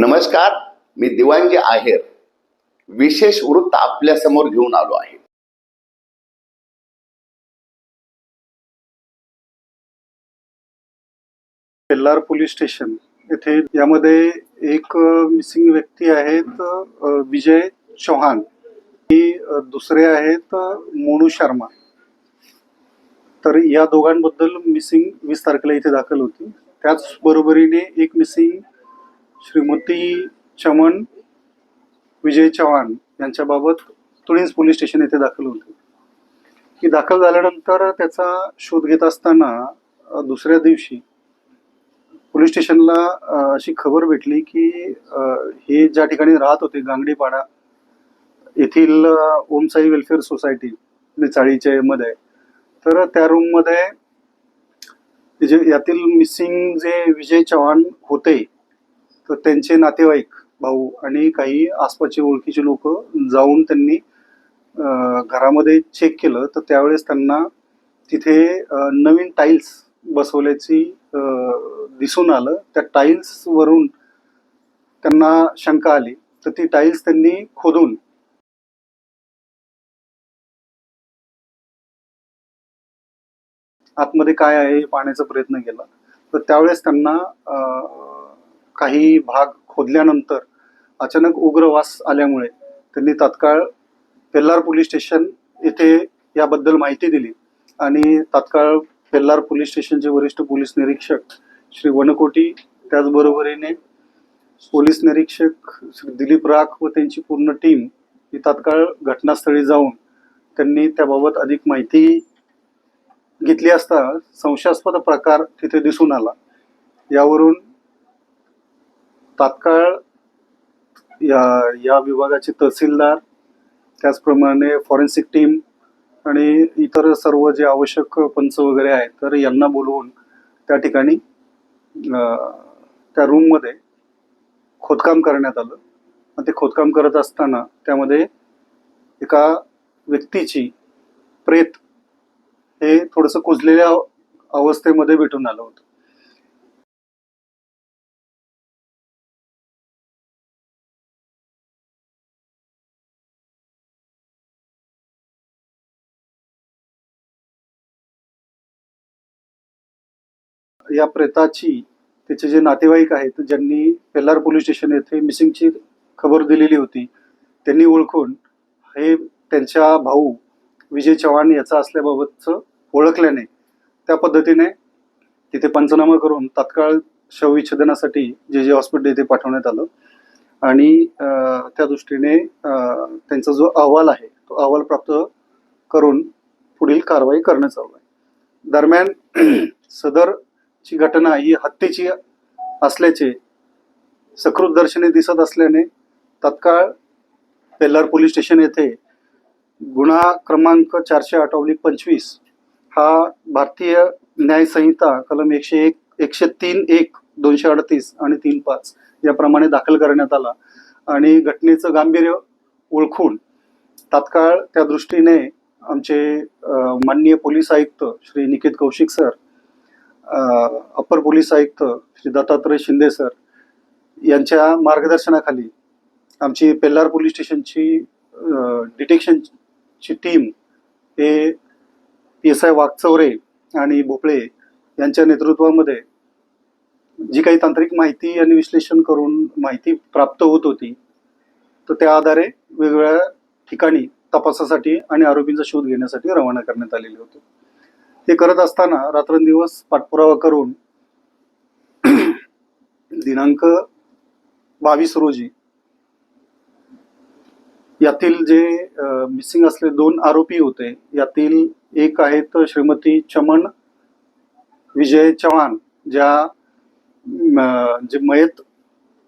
नमस्कार मी दिवांगी आहेर विशेष वृत्त आपल्यासमोर घेऊन आलो आहे. बेल्लार पोलीस स्टेशन येथे यामध्ये एक मिसिंग व्यक्ती आहेत विजय चौहान. ही दुसरे आहेत मोनू शर्मा. तर या दोघांबद्दल मिसिंग वीस तारखेला इथे दाखल होती. त्याच बरोबरीने एक मिसिंग श्रीमती चमन विजय चव्हाण यांच्याबाबत तुळींस पोलीस स्टेशन येथे दाखल होते. ही दाखल झाल्यानंतर त्याचा शोध घेत असताना दुसऱ्या दिवशी पोलीस स्टेशनला अशी खबर भेटली की हे ज्या ठिकाणी राहत होते गांगडीपाडा येथील ओमसाई वेलफेअर सोसायटी चाळीच्या मध्ये तर त्या रूममध्ये जे यातील मिसिंग जे विजय चव्हाण होते तर त्यांचे नातेवाईक भाऊ आणि काही आसपासचे ओळखीचे लोक जाऊन त्यांनी घरामध्ये चेक केलं. तर त्यावेळेस त्यांना तिथे नवीन टाईल्स बसवल्याची दिसून आलं. त्या टाईल्सवरून त्यांना शंका आली. तर ती टाईल्स त्यांनी खोदून आतमध्ये काय आहे हे पाहण्याचा प्रयत्न केला. तर त्यावेळेस त्यांना काही भाग खोदल्यानंतर अचानक उग्र वास आल्यामुळे त्यांनी तात्काळ पेल्लार पोलीस स्टेशन येथे याबद्दल माहिती दिली आणि तात्काळ पेल्लार पोलीस स्टेशनचे वरिष्ठ पोलीस निरीक्षक श्री वनकोटी त्याचबरोबरीने पोलीस निरीक्षक श्री दिलीप राख व त्यांची पूर्ण टीम ही तात्काळ घटनास्थळी जाऊन त्यांनी त्याबाबत अधिक माहिती घेतली असता संशयास्पद प्रकार तिथे दिसून आला. यावरून तात्काळ या या विभागाचे तहसीलदार त्याचप्रमाणे फॉरेन्सिक टीम आणि इतर सर्व जे आवश्यक पंच वगैरे आहेत तर यांना बोलवून त्या ठिकाणी त्या रूममध्ये खोदकाम करण्यात आलं. आणि ते खोदकाम करत असताना त्यामध्ये एका व्यक्तीची प्रेत हे थोडंसं कुजलेल्या अवस्थेमध्ये भेटून आलं होतं. या प्रेताची त्याचे जे नातेवाईक आहेत ज्यांनी पेल्लार पोलीस स्टेशन येथे मिसिंगची खबर दिलेली होती त्यांनी ओळखून हे त्यांच्या भाऊ विजय चव्हाण याचा असल्याबाबतचं ओळखल्याने त्या पद्धतीने तिथे पंचनामा करून तात्काळ शवविच्छेदनासाठी जे जे हॉस्पिटल येथे पाठवण्यात आलं. आणि त्या दृष्टीने त्यांचा जो अहवाल आहे तो अहवाल प्राप्त करून पुढील कारवाई करण्यात चालू आहे दरम्यान ची घटना ही हत्येची असल्याचे सकृत दर्शनी दिसत असल्याने तत्काळ पेल्लार पोलीस स्टेशन येथे गुन्हा क्रमांक चारशे आठ पंचवीस हा भारतीय न्यायसंहिता कलम एकशे एक एकशे तीन एक दोनशे अडतीस आणि तीन पाच याप्रमाणे दाखल करण्यात आला. आणि घटनेचं गांभीर्य ओळखून तात्काळ त्या दृष्टीने आमचे माननीय पोलीस आयुक्त Shri Niket Kaushik sir upper police आयुक्त श्री दत्तात्रय शिंदे सर यांच्या मार्गदर्शनाखाली आमची पेल्लार पोलीस स्टेशनची डिटेक्शनची टीम हे पी एस आय वाघचौरे आणि भोपळे यांच्या नेतृत्वामध्ये जी काही तांत्रिक माहिती आणि विश्लेषण करून माहिती प्राप्त होत होती तर त्या आधारे वेगवेगळ्या ठिकाणी तपासासाठी आणि आरोपींचा शोध घेण्यासाठी रवाना करण्यात आलेले होते. ते करत असताना रात्रंदिवस पाठपुरावा करून दिनांक बावीस रोजी यातील जे मिसिंग असले दोन आरोपी होते यातील एक आहेत श्रीमती चमन विजय चव्हाण ज्या जे मयत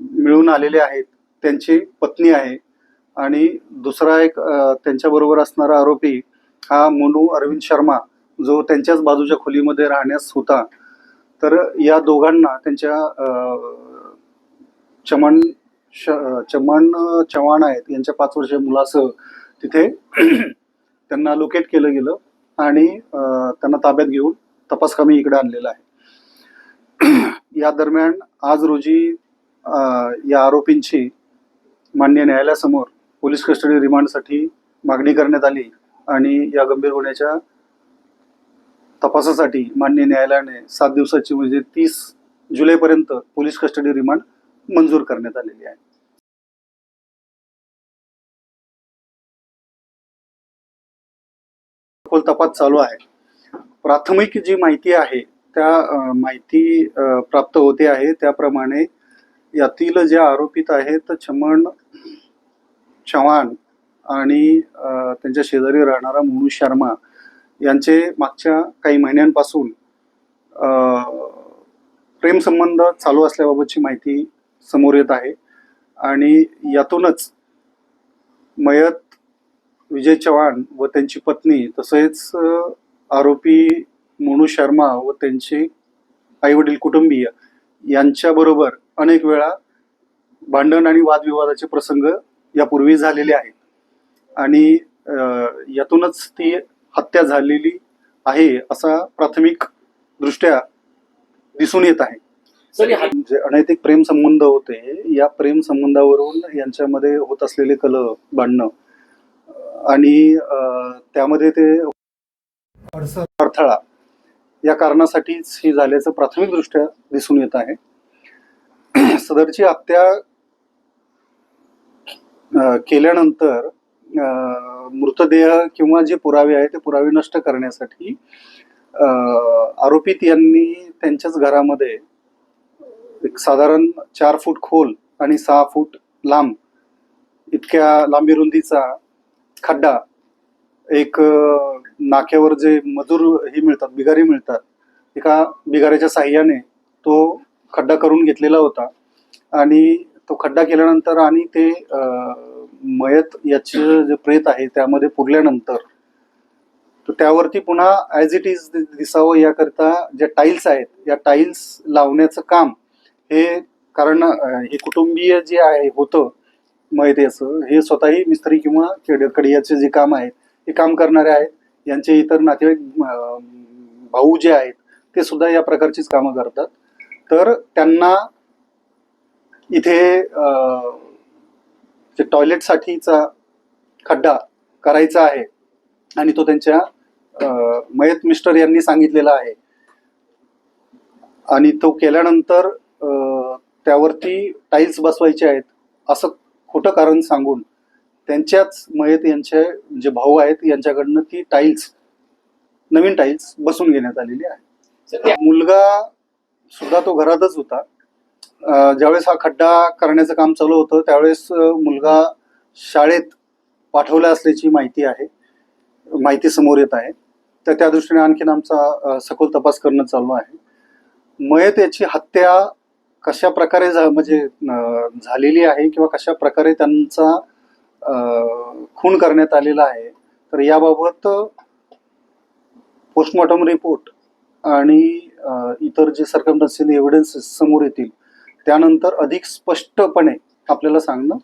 मिळून आलेले आहेत त्यांची पत्नी आहे. आणि दुसरा एक त्यांच्याबरोबर असणारा आरोपी हा मोनू अरविंद शर्मा जो त्यांच्याच बाजूच्या खोलीमध्ये राहण्यास होता. तर या दोघांना त्यांच्या चमन श चमन चव्हाण आहेत यांच्या पाच वर्षीय मुलासह तिथे त्यांना लोकेट केलं गेलं आणि त्यांना ताब्यात घेऊन तपास कमी इकडे आणलेला आहे. या दरम्यान आज रोजी या आरोपींची मान्य न्यायालयासमोर पोलीस कस्टडी रिमांडसाठी मागणी करण्यात आली आणि या गंभीर होण्याच्या तपासासाठी मान्य न्यायालयाने सात दिवसाची म्हणजे तीस जुलैपर्यंत पोलीस कस्टडी रिमांड मंजूर करण्यात आलेली आहे. खोल तपास चालू आहे. प्राथमिक जी माहिती आहे त्या माहिती प्राप्त होते आहे. त्याप्रमाणे यातील जे आरोपित आहेत चमन चव्हाण आणि त्यांच्या शेजारी राहणारा मोनू शर्मा यांचे मागच्या काही महिन्यांपासून प्रेमसंबंध चालू असल्याबाबतची माहिती समोर येत आहे. आणि यातूनच मयत विजय चव्हाण व त्यांची पत्नी तसेच आरोपी मोनू शर्मा व त्यांचे आईवडील कुटुंबीय यांच्याबरोबर अनेक वेळा भांडण आणि वादविवादाचे प्रसंग यापूर्वी झालेले आहेत. आणि यातूनच ती हत्या झालेली आहे असा प्राथमिक दृष्ट्या दिसून येत आहे. जे अनैतिक प्रेम संबंध होते या प्रेम संबंधावरून यांच्यामध्ये होत असलेले कल भांडणं आणि त्यामध्ये ते अडथळा या कारणासाठीच हे झाल्याचं प्राथमिकदृष्ट्या दिसून येत आहे. सदरची हत्या केल्यानंतर अं, मृतदेह किंवा जे पुरावे आहे ते पुरावे नष्ट करण्यासाठी आरोपित यांनी त्यांच्याच घरामध्ये एक साधारण चार फूट खोल आणि सहा फूट लांब इतक्या लांबी रुंदीचा खड्डा एक नाक्यावर जे मजूर ही मिळतात बिगारी मिळतात एका बिगाऱ्याच्या साह्याने तो खड्डा करून घेतलेला होता. आणि तो खड्डा केल्यानंतर आणि ते मयत याचं जे प्रेत आहे त्यामध्ये पुरल्यानंतर तर त्यावरती पुन्हा ॲज इट इज दिसावं याकरता ज्या टाईल्स आहेत या टाईल्स लावण्याचं काम हे कारण हे कुटुंबीय जे आहे होतं मयत याचं हे स्वतःही मिस्त्री किंवा खेड कडियाचे जे काम आहेत हे काम करणारे आहेत. यांचे इतर नातेवाईक भाऊ जे आहेत ते सुद्धा या प्रकारचीच कामं करतात. तर त्यांना इथे जे टॉयलेटसाठीचा खड्डा करायचा आहे आणि तो त्यांच्या मयत मिस्टर यांनी सांगितलेला आहे. आणि तो केल्यानंतर अ, त्यावरती टाईल्स बसवायचे आहेत असं खोटं कारण सांगून त्यांच्याच मयत यांचे जे भाऊ आहेत यांच्याकडनं ती टाईल्स नवीन टाईल्स बसून घेण्यात आलेली आहे. मुलगा सुद्धा तो घरातच होता. ज्यावेळेस हा खड्डा करण्याचं काम चालू होतं त्यावेळेस मुलगा शाळेत पाठवला असल्याची माहिती आहे माहिती समोर येत आहे. तर त्या दृष्टीने आणखीन आमचा सखोल तपास करणं चालू आहे. मयत याची हत्या कशा प्रकारे झा म्हणजे झालेली आहे किंवा कशा प्रकारे त्यांचा खून करण्यात आलेला आहे तर याबाबत पोस्टमॉर्टम रिपोर्ट आणि इतर जे सर्कमटन्शियल एव्हिडन्स समोर येतील त्यानंतर अधिक स्पष्टपणे आपल्याला सांगणं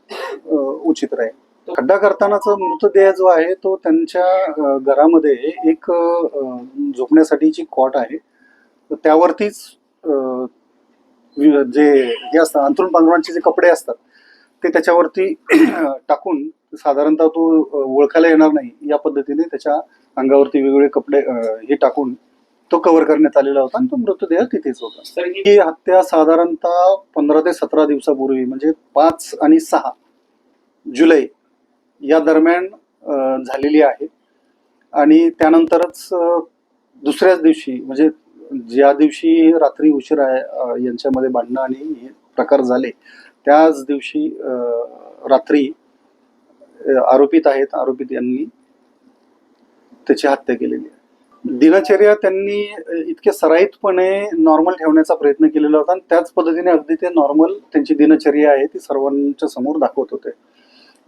उचित राहील. खड्डा करतानाचा मृतदेह जो आहे तो त्यांच्या घरामध्ये एक झोपण्यासाठीची कॉट आहे. त्यावरतीच वि- जे हे असतात अंथरूण पांघरुणांचे जे कपडे असतात ते त्याच्यावरती टाकून साधारणतः तो ओळखायला येणार नाही. या पद्धतीने त्याच्या अंगावरती वेगवेगळे कपडे हे टाकून तो कव्हर करण्यात आलेला होता आणि तो मृतदेह तिथेच होता. ही हत्या साधारणतः पंधरा ते सतरा दिवसापूर्वी म्हणजे पाच आणि सहा जुलै या दरम्यान झालेली आहे. आणि त्यानंतरच दुसऱ्याच दिवशी म्हणजे ज्या दिवशी रात्री उशिरा यांच्यामध्ये भांडणं आणि हे प्रकार झाले त्याच दिवशी रात्री आरोपित आहेत आरोपित यांनी त्याची हत्या केलेली आहे. दिनचर्या त्यांनी इतके सराईतपणे नॉर्मल ठेवण्याचा प्रयत्न केलेला होता आणि त्याच पद्धतीने अगदी ते नॉर्मल त्यांची दिनचर्या आहे ती सर्वांच्या समोर दाखवत होते.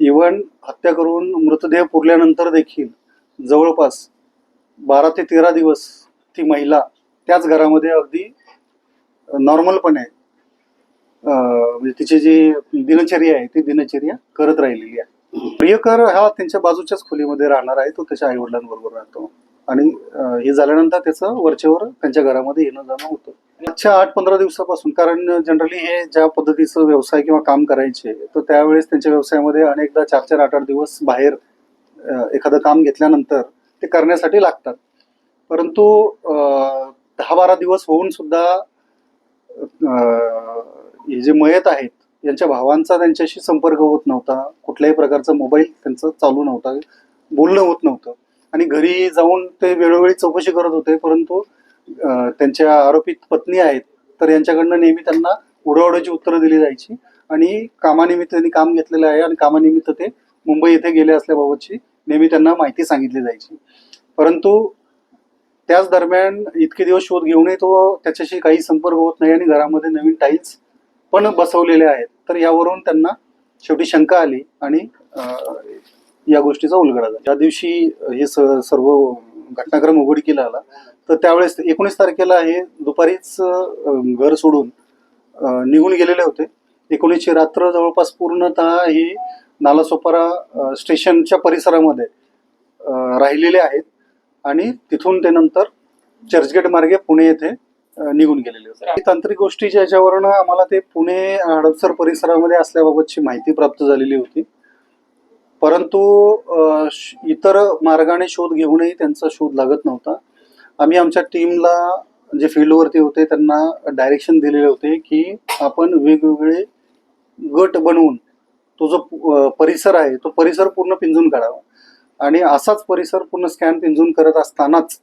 इवन हत्या करून मृतदेह पुरल्यानंतर देखील जवळपास बारा ते तेरा दिवस ती महिला त्याच घरामध्ये अगदी नॉर्मलपणे म्हणजे तिची जी दिनचर्या आहे ती दिनचर्या करत राहिलेली आहे. प्रियकर हा त्यांच्या बाजूच्याच खोलीमध्ये राहणार आहे तो त्याच्या आईवडिलांबरोबर राहतो. आणि हे झाल्यानंतर त्याचं वरचेवर त्यांच्या घरामध्ये येणं जाणं होतं. आजच्या आठ पंधरा दिवसापासून कारण जनरली हे ज्या पद्धतीचं व्यवसाय किंवा काम करायचे तर त्यावेळेस त्यांच्या व्यवसायामध्ये अनेकदा चार चार आठ आठ दिवस बाहेर एखादं काम घेतल्यानंतर ते करण्यासाठी लागतात. परंतु दहा बारा दिवस होऊन सुद्धा हे जे मयत आहेत यांच्या भावांचा त्यांच्याशी संपर्क होत नव्हता. कुठल्याही प्रकारचा मोबाईल त्यांचा चालू नव्हता बोलणं होत नव्हतं. आणि घरी जाऊन ते वेळोवेळी चौकशी करत होते परंतु त्यांच्या आरोपित पत्नी आहेत तर यांच्याकडनं नेहमी त्यांना उडवडाची उत्तरं दिली जायची आणि कामानिमित्त त्यांनी काम घेतलेलं आहे आणि कामानिमित्त ते मुंबई येथे गेले असल्याबाबतची नेहमी त्यांना माहिती सांगितली जायची. परंतु त्याच दरम्यान इतके दिवस शोध घेऊनही तो त्याच्याशी काही संपर्क होत नाही आणि घरामध्ये नवीन टाईल्स पण बसवलेले आहेत. तर यावरून त्यांना शेवटी शंका आली आणि या गोष्टीचा उलगडा झाला. ज्या दिवशी हे स- सर्व घटनाक्रम उघडकीला आला तर त्यावेळेस एकोणीस तारखेला हे दुपारीच घर सोडून निघून गेलेले होते. एकोणीसची रात्र जवळपास पूर्णतः ही नालासोपारा स्टेशनच्या परिसरामध्ये राहिलेले आहेत आणि तिथून ते नंतर चर्चगेट मार्गे पुणे येथे निघून गेलेले होते. तांत्रिक गोष्टीच्या याच्यावरनं आम्हाला ते पुणे हडपसर परिसरामध्ये असल्याबाबतची माहिती प्राप्त झालेली होती. परंतु श- इतर मार्गाने शोध घेऊनही त्यांचा शोध लागत नव्हता. आम्ही आमच्या टीमला जे फील्डवरती होते त्यांना डायरेक्शन दिलेले होते की आपण वेगवेगळे गट बनवून तो जो परिसर आहे तो परिसर पूर्ण पिंजून काढावा. आणि असाच परिसर पूर्ण स्कॅन पिंजून करत असतानाच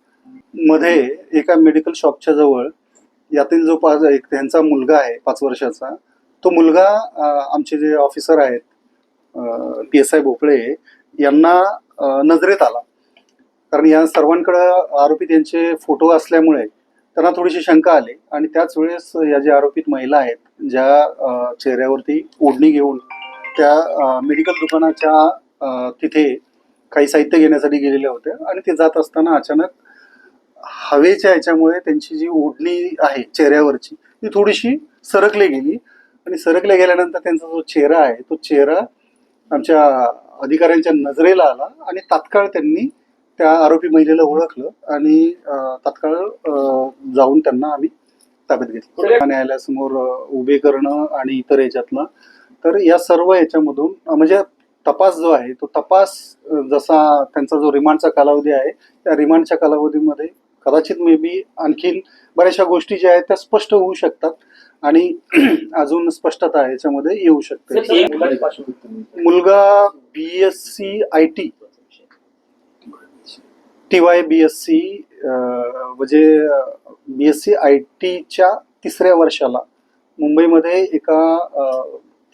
मध्ये एका मेडिकल शॉपच्या जवळ यातील जो पाच एक त्यांचा मुलगा आहे पाच वर्षाचा तो मुलगा आमचे जे ऑफिसर आहेत पी एस आय भोपळे यांना नजरेत आला. कारण या सर्वांकडं आरोपी यांचे फोटो असल्यामुळे त्यांना थोडीशी शंका आली. आणि त्याच वेळेस या ज्या आरोपित महिला आहेत ज्या चेहऱ्यावरती ओढणी घेऊन त्या मेडिकल दुकानाच्या तिथे काही साहित्य घेण्यासाठी गेलेल्या होत्या. आणि ते जात असताना अचानक हवेच्या याच्यामुळे त्यांची जी ओढणी आहे चेहऱ्यावरची ती थोडीशी सरकली गेली. आणि सरकल्या गेल्यानंतर त्यांचा जो चेहरा आहे तो चेहरा आमच्या अधिकाऱ्यांच्या नजरेला आला आणि तात्काळ त्यांनी त्या आरोपी महिलेला ओळखलं आणि तात्काळ जाऊन त्यांना आम्ही ताब्यात घेतलं. न्यायालयासमोर उभे करणं आणि इतर याच्यातलं तर या सर्व याच्यामधून म्हणजे तपास जो आहे तो तपास जसा त्यांचा जो रिमांडचा कालावधी आहे त्या रिमांडच्या कालावधीमध्ये कदाचित मे बी आणखीन बऱ्याचशा गोष्टी ज्या आहेत त्या स्पष्ट होऊ शकतात. आणि अजून स्पष्टता याच्यामध्ये येऊ शकते. मुलगा B S C I T T Y B S C म्हणजे बी एस सी आय टीच्या तिसऱ्या वर्षाला मुंबईमध्ये एका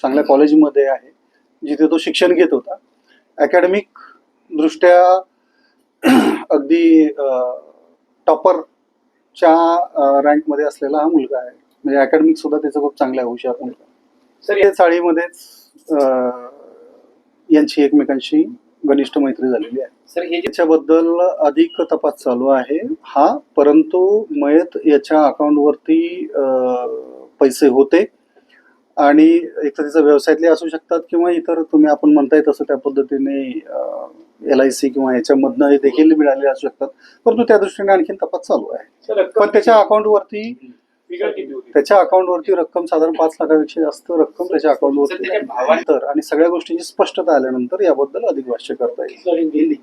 चांगल्या कॉलेजमध्ये आहे जिथे तो शिक्षण घेत होता. अकॅडमिक दृष्ट्या अगदी टॉपरच्या रँकमध्ये असलेला हा मुलगा आहे. म्हणजे अकॅडमिक सुद्धा त्याचं खूप चांगला आहे हुशार सर ते चाळीमध्येच यांची एकमेकांशी घनिष्ठ मैत्री झालेली आहे. सर याच्याबद्दल अधिक तपास चालू आहे. हा परंतु मयत याच्या अकाउंटवरती पैसे होते. आणि एक तर त्याचा व्यवसायातले असू शकतात किंवा इतर तुम्ही आपण म्हणताय तसं त्या पद्धतीने एल आय सी किंवा याच्यामधनं हे देखील मिळाले असू शकतात. परंतु त्या दृष्टीने आणखीन तपास चालू आहे. पण त्याच्या अकाउंटवरती त्याच्या अकाउंटवरती रक्कम साधारण पाच लाखापेक्षा जास्त रक्कम त्याच्या अकाउंटवरती तर आणि सगळ्या गोष्टींची स्पष्टता आल्यानंतर याबद्दल अधिक भाष्य करता येईल.